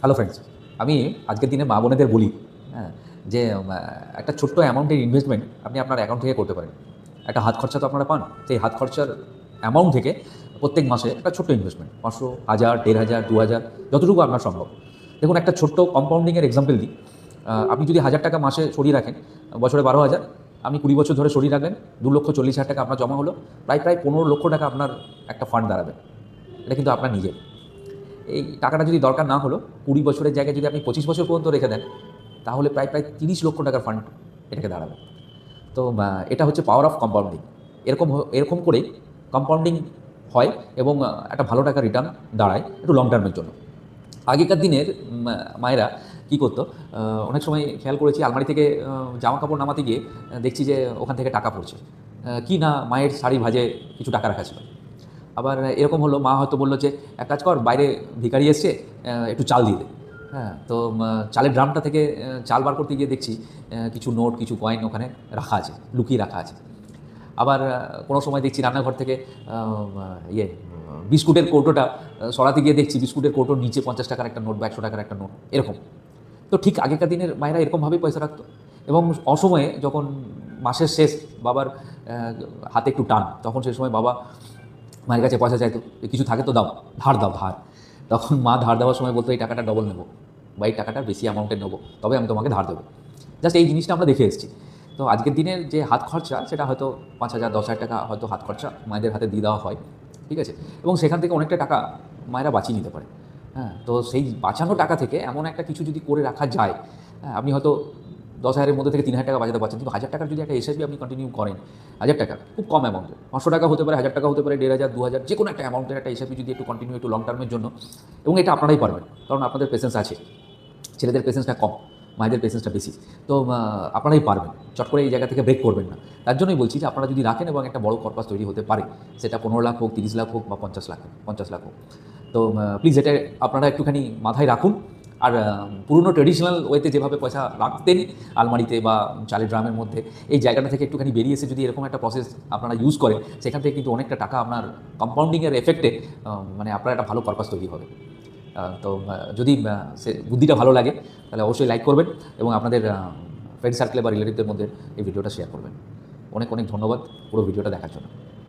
Hello friends আমি আজকের দিনে মা বোনেদের বলি হ্যাঁ যে একটা ছোট্ট অ্যামাউন্টের ইনভেস্টমেন্ট আপনি আপনার অ্যাকাউন্ট থেকে করতে পারেন। একটা হাত খরচা তো আপনারা পান। সেই হাত খরচার অ্যামাউন্ট থেকে প্রত্যেক মাসে একটা ছোট্ট ইনভেস্টমেন্ট পাঁচশো, হাজার, দেড় হাজার, দু হাজার, যতটুকু আপনার সম্ভব। দেখুন, একটা ছোট্ট কম্পাউন্ডিংয়ের এক্সাম্পল দিই। আপনি যদি হাজার টাকা মাসে সরিয়ে রাখেন, বছরে বারো হাজার, আপনি কুড়ি বছর ধরে সরিয়ে রাখলেন, দু লক্ষ চল্লিশ হাজার টাকা আপনার জমা হলো, প্রায় প্রায় পনেরো লক্ষ টাকা আপনার একটা ফান্ড দাঁড়াবে। এটা কিন্তু আপনার নিজের। এই টাকাটা যদি দরকার না হলো, কুড়ি বছরের জায়গায় যদি আপনি পঁচিশ বছর পর্যন্ত রেখে দেন, তাহলে প্রায় প্রায় তিরিশ লক্ষ টাকার ফান্ড এটাকে দাঁড়াবে। তো এটা হচ্ছে পাওয়ার অফ কম্পাউন্ডিং এরকম এরকম করেই কম্পাউন্ডিং হয় এবং একটা ভালো টাকা রিটার্ন দাঁড়ায় একটু লং টার্মের জন্য। আগেকার দিনের মায়েরা কী করতো অনেক সময় খেয়াল করেছি, আলমারি থেকে জামা কাপড় নামাতে গিয়ে দেখছি যে ওখান থেকে টাকা পড়ছে। কি না মায়ের শাড়ি ভাজে কিছু টাকা রাখা ছিল। আবার এরকম হলো, মা হয়তো বলল যে, এক কাজ কর, বাইরে ভিখারি এসছে একটু চাল দিয়ে দে। হ্যাঁ তো চালের ড্রামটা থেকে চাল বার করতে গিয়ে দেখছি কিছু নোট, কিছু কয়েন ওখানে রাখা আছে, লুকিয়ে রাখা আছে। আবার কোনো সময় দেখছি রান্নাঘর থেকে ইয়ে বিস্কুটের কৌটোটা সরাতে গিয়ে দেখছি, বিস্কুটের কৌটোর নিচে পঞ্চাশ টাকার একটা নোট বা একশো টাকার একটা নোট, এরকম। তো ঠিক আগেকার দিনের মায়েরা এরকমভাবেই পয়সা রাখতো এবং অসময়ে যখন মাসের শেষ, বাবার হাতে একটু টান, তখন সেই সময় বাবা মায়ের কাছে পয়সা চাইতো কিছু থাকে তো দাও, ধার দাও, ধার। তখন মা ধার দেওয়ার সময় বলতো, এই টাকাটা ডবল নেব বা এই টাকাটা বেশি অ্যামাউন্টে নেব, তবে আমি তোমাকে ধার দেবো। জাস্ট এই জিনিসটা আমরা দেখে এসেছি। তো আজকের দিনের যে হাত খরচা, সেটা হয়তো পাঁচ হাজার, দশ হাজার টাকা হয়তো হাত খরচা মায়েদের হাতে দিয়ে দেওয়া হয়, ঠিক আছে? এবং সেখান থেকে অনেকটা টাকা মায়েরা বাঁচিয়ে নিতে পারে হ্যাঁ? তো সেই বাঁচানো টাকা থেকে এমন একটা কিছু যদি করে রাখা যায় হ্যাঁ? আপনি হয়তো দশ হাজারের মধ্যে থেকে তিন হাজার টাকা বাঁচাতে পারছেন। কিন্তু হাজার টাকার যদি একটা এসএসবি আপনি কন্টিনিউ করেন, হাজার টাকা, খুব কম অ্যামাউন্টে পাঁচশো টাকা হতে পারে, হাজার টাকা হতে পারে, দেড় হাজার, দু হাজার যে কোনো একটা অ্যামাউন্টের একটা এসএসবি যদি একটু কন্টিনিউ একটু লং টার্মের জন্য। এবং এটা আপনারাই পারবেন, কারণ আপনাদের পেশেন্স আছে। ছেলেদের পেশেন্সটা কম, মায়েদের পেশেন্সটা বেশি। তো আপনারাই পারবেন, চট করে এই জায়গা থেকে ব্রেক করবেন না। তার জন্যই বলছি যে, আপনারা যদি রাখেন এবং একটা বড় কর্পাস তৈরি হতে পারে, সেটা পনেরো লাখ হোক, তিরিশ লাখ হোক বা পঞ্চাশ লাখ পঞ্চাশ লাখ হোক। তো প্লিজ এটা আপনারা একটুখানি মাথায় রাখুন। আর পুরনো ট্রেডিশনাল ওয়েতে যেভাবে পয়সা রাখতেন আলমারিতে বা চালের ড্রামের মধ্যে, এই জায়গাটা থেকে একটুখানি বেরিয়ে এসে যদি এরকম একটা প্রসেস আপনারা ইউজ করেন সেখান থেকে কিন্তু অনেকটা টাকা আপনার কম্পাউন্ডিংয়ের এফেক্টে মানে আপনার একটা ভালো পারপাস তৈরি হবে। তো যদি সে বুদ্ধিটা ভালো লাগে, তাহলে অবশ্যই লাইক করবেন এবং আপনাদের ফ্রেন্ড সার্কেলে বা রিলেটিভদের মধ্যে এই ভিডিওটা শেয়ার করবেন। অনেক অনেক ধন্যবাদ পুরো ভিডিওটা দেখার জন্য।